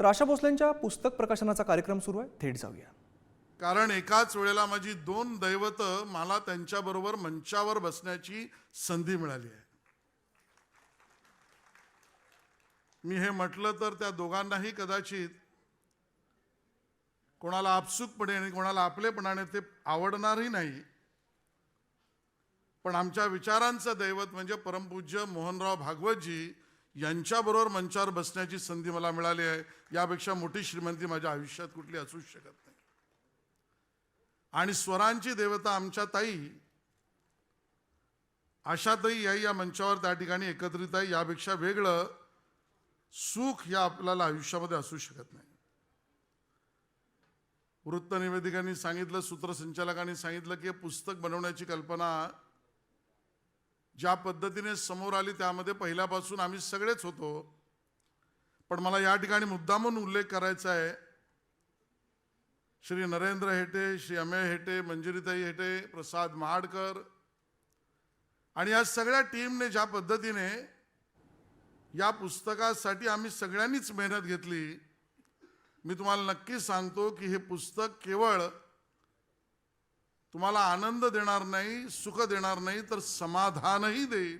तर आशा भोसलेंच्या पुस्तक प्रकाशनाचा कार्यक्रम सुरू आहे. थेट जाऊया. कारण एकाच वेळेला माझी दोन दैवत मला त्यांच्याबरोबर मंचावर बसण्याची संधी मिळाली आहे. मी हे म्हटलं तर त्या दोघांनाही कदाचित कोणाला आपसुकपणे आणि कोणाला आपलेपणाने ते आवडणारही नाही. पण आमच्या विचारांचं दैवत म्हणजे परमपूज्य मोहनराव भागवतजी यांच्याबरोबर मंचावर बसण्याची संधी मला मिळाली आहे. यापेक्षा मोठी श्रीमंती माझ्या आयुष्यात कुठली असूच शकत नाही. आणि स्वरांची देवता आमच्या ताई आशाताई याही या मंचावर त्या ठिकाणी एकत्रित आहे. यापेक्षा वेगळं सुख या आपल्याला आयुष्यामध्ये असू शकत नाही. वृत्तनिवेदिकांनी सांगितलं सूत्रसंचालकांनी सांगितलं की हे पुस्तक बनवण्याची कल्पना ज्या पद्धतीने समोर आली त्यामध्ये पहिल्यापासून आम्ही सगळेच होतो. पण मला या ठिकाणी मुद्दामून उल्लेख करायचा आहे. श्री नरेंद्र हेटे श्री अमेय हेटे मंजिरीताई हेटे प्रसाद महाडकर आणि या सगळ्या टीमने ज्या पद्धतीने या पुस्तकासाठी आम्ही सगळ्यांनीच मेहनत घेतली मी तुम्हाला नक्की सांगतो की हे पुस्तक केवळ तुम्हाला आनंद देणार नाही सुख देणार नाही तर समाधानही देईल.